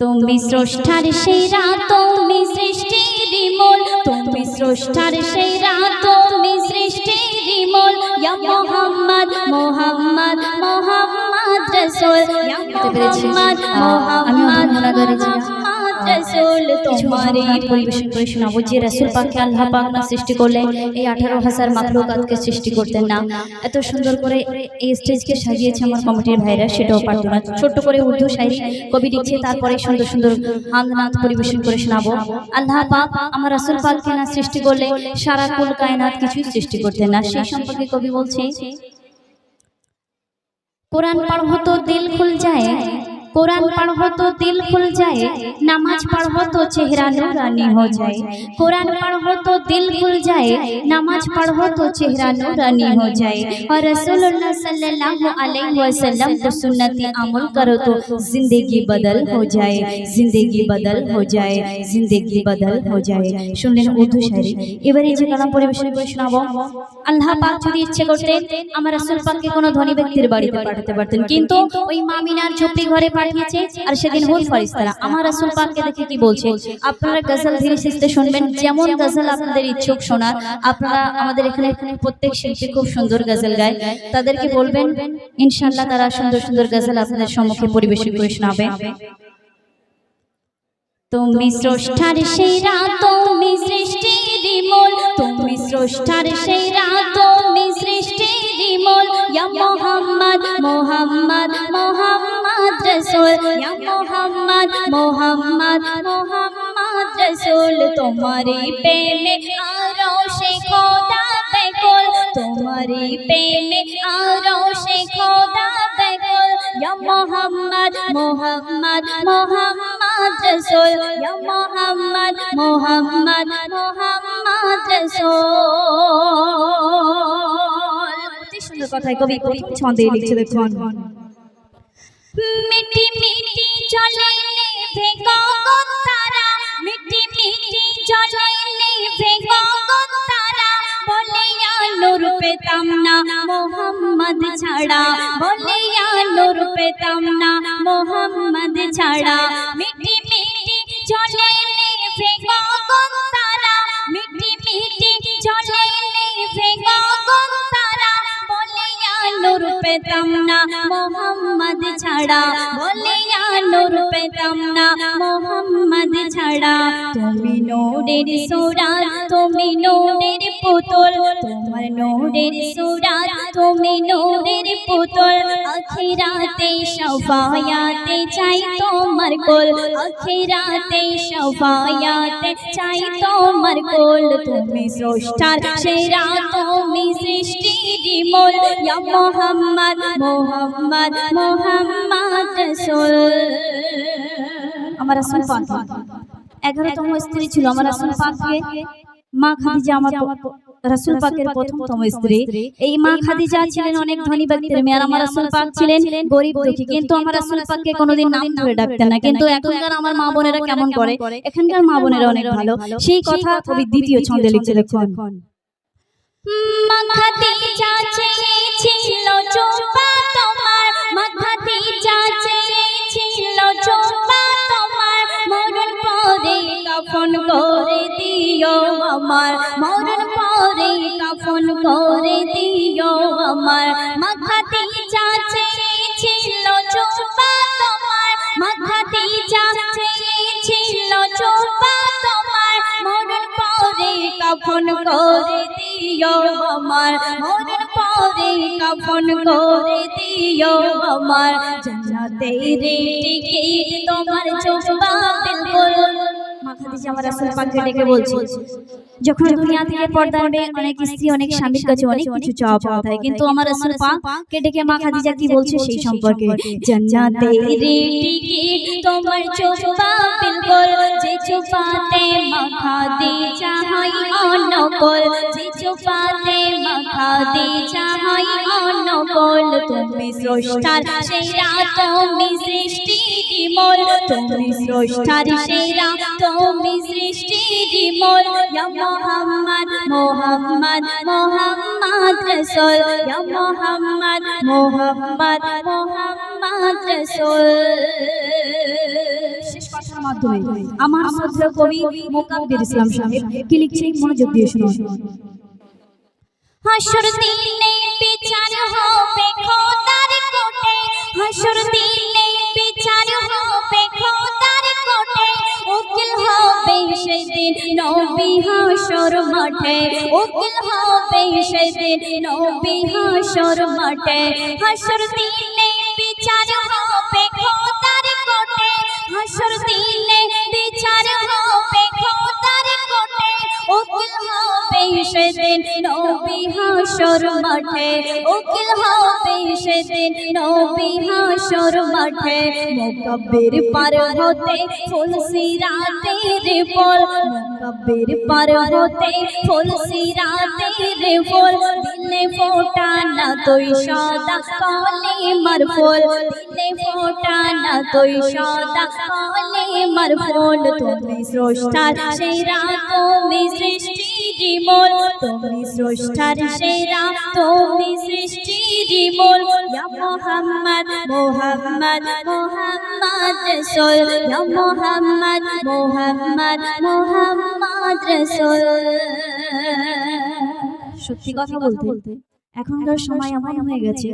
তুমি স্রষ্টার সেরা তুমি সৃষ্টির মূল তুমি স্রষ্টার সেরা তুমি সৃষ্টির মূল ইয়া মোহাম্মদ মোহাম্মদ মোহাম্মদ রাসূল। ইয়া মোহাম্মদ মোহাম্মদ মোহাম্মদ রাসূল তোমারে পরিবেশন করে শোনাবো যে রাসূল পাককে আল্লাহ পাক না সৃষ্টি করলে এই আঠারো হাজার সৃষ্টি করতেন না। এত সুন্দর করে এই স্টেজকে সাজিয়েছে আমার কমিটির ভাইরা সেটাও পারতো না। ছোট্ট করে উর্দু শায়রি কবি তারপরে সুন্দর সুন্দর হামদনাথ পরিবেশন করে শোনাবো। আল্লাহ পাক আমার রাসূল পাককে না সৃষ্টি করলে সারা কুল কায়নাত কিছুই সৃষ্টি করতেন না। সেই সম্পর্কে কবি বলছে কোরআন পড়ো তো দিল খুল যায় কোরআন पढ़ो तो दिल खुल जाए नमाज पढ़ो तो चेहरा नूरानी हो जाए कुरान पढ़ो तो दिल खुल जाए नमाज पढ़ो तो चेहरा नूरानी हो जाए और रसूलुल्लाह सल्लल्लाहु अलैहि वसल्लम को सुन्नती अमल करो तो जिंदगी बदल हो जाए जिंदगी बदल हो जाए जिंदगी बदल हो जाए শুনলেন উর্দু শায়রি এবারে যে কালাম পরিবেশন করে শোনাবো আল্লাহ পাক যদি ইচ্ছে করতেন আমার রাসূল পাককে কোনো ধনী ব্যক্তির বাড়িতে পাঠাতে পারতেন কিন্তু ওই মামিনার ঝুপড়ি ঘরে পাঠিয়েছে আর সেদিন হুল ফরিস্তারা। আমার রাসূল পাককে দেখে কি বলছে? আপনারা গজল ধীরে সুস্থে শুনবেন, যেমন গজল আপনাদের ইচ্ছুক শোনার। আপনারা আমাদের এখানে প্রত্যেক শিল্পী খুব সুন্দর গজল গায়। তাদেরকে বলবেন, ইনশাআল্লাহ তারা সুন্দর সুন্দর গজল আপনাদের সম্মুখে পরিবেশন করে শোনাবে। তুমি স্রষ্টার সেরা, তুমি সৃষ্টির মূল তুমি স্রষ্টার সেরা, তুমি সৃষ্টির মূল ইয়া মোহাম্মদ মোহাম্মদ মোহাম্মদ। রাসূল। মোহাম্মদ মোহাম্মদ মোহাম্মদ রাসূল তোমারি প্রেমে আরও সে খোদা বেকুল। তোমারি প্রেমে আরও খোদা বেকুল। মোহাম্মদ মোহাম্মদ মোহাম্মদ রাসূল। মোহাম্মদ মোহাম্মদ মোহাম্মদ রাসূল। কথায় কবি ছন্দে লিখছে দেখুন। পেতাম না, মোহাম্মদ ছাড়া। বলে নূর পেতাম না, মোহাম্মদ ছাড়া। মিটি মিটি চলে নেভে গগন তারা। মিটি মিটি চলে বলে নূর পেতাম না, মোহাম্মদ ছাড়া। বলে নূর পেতাম না মোহাম্মদ ছাড়া তুমি নূরের সুরাত তুমি নূরের পুতুল তোমার নূরের সুরাত তুমি নূরের পুতুল আখিরাতে শফায়াতে চাই তোমার কোল আখিরাতে শফায়াতে চাই তোমার কোল তুমি স্রষ্টার সেরা তুমি সৃষ্টির মূল মোহাম্মদ মোহাম্মদ মোহাম্মদ রাসূল আমার রাসূল পাক। এগারোতম স্ত্রী ছিল আমার রাসূল পাককে মা খাদিজা আমার রাসূল পাকের প্রথমতম স্ত্রী। এই মা খাদিজা ছিলেন অনেক ধনী ব্যক্তির মেয়ে আর আমার রাসূল পাক ছিলেন গরিব দুঃখী। কিন্তু আমার রাসূল পাককে কোনোদিন নাম ধরে ডাকতেন না। কিন্তু এখনকার আমার মা বোনেরা কেমন করে? এখানকার মা বোনেরা অনেক ভালো। সেই কথা কবি দ্বিতীয় ছন্দে লিখছে দেখুন মা খাদিজা চেয়েছিল আমার মরণ পরে কাফন করে দিও আমার। মা খাদিজা চেয়েছিল চোপা তোমার। মা খাদিজা চেয়েছিল চোপা তোমার। মরণ পরে কাফন করে দিও আমার। মরণ পরে কাফন করে দিও আমার। জান্নাতের টিকিট তোমার চোপা বিলকুল মা খাদিজা আমার রাসূল পাককে ডেকে বলছে। যখন দুনিয়া থেকে পর্দা ওঠে অনেক স্ত্রী অনেক স্বামীর কাছে অনেক কিছু চাওয়া পাওয়া থাকে। কিন্তু আমার রাসূল পাক কে ডেকে মা খাদিজা কি বলছে সেই সম্পর্কে জান্নাতের টিকিট তোমার চোপা বিলকুল যে চোপাতে মা খাদিজা হয় অনকল যে চোপাতে মা খাদিজা হয় অনকল তুমি স্রষ্টার সেরা তুমি সৃষ্টির মূল তুমি স্রষ্টার সেরা তুমি সৃষ্টির মূল ইয়া মোহাম্মদ মোহাম্মদ মোহাম্মদ রাসূল। মোহাম্মদ মোহাম্মদ মোহাম্মদ রাসূল। আমার কবি ইসলাম সাহেব কি লিখছে মনোযোগ দিয়ে শুনুন। বিচার হবে খোদার কোটে। উকিল হবে সেদিন নবী হাসর মাঠে। হাসর দিনে বিচার হবে খোদার কোটে। হাসর দিনে বিচার হবে সেদিন নবী হাসর মাঠে, উকিল হবে সেদিন নবী হাসর মাঠে। মুকাব্বির পার হতে ফুল সিরাতের বল মুকাব্বির পার হতে ফুল সিরাতের বল দিলে ফোটা না তুই সদা কলে মার ফুল দিলে ফোটা না তুই সদা কলে মার ফুল। তুমি স্রষ্টার সেরা তুমি সৃষ্টি জীবন, তুমি স্রষ্টার সেরা তুমি সৃষ্টি জীবন মোহাম্মদ মোহাম্মদ মোহাম্মদ ইয়া মোহাম্মদ মোহাম্মদ মোহাম্মদ রাসূল। সত্যি কথা বলতে বলতে, এখনকার সময় এমন হয়ে গেছে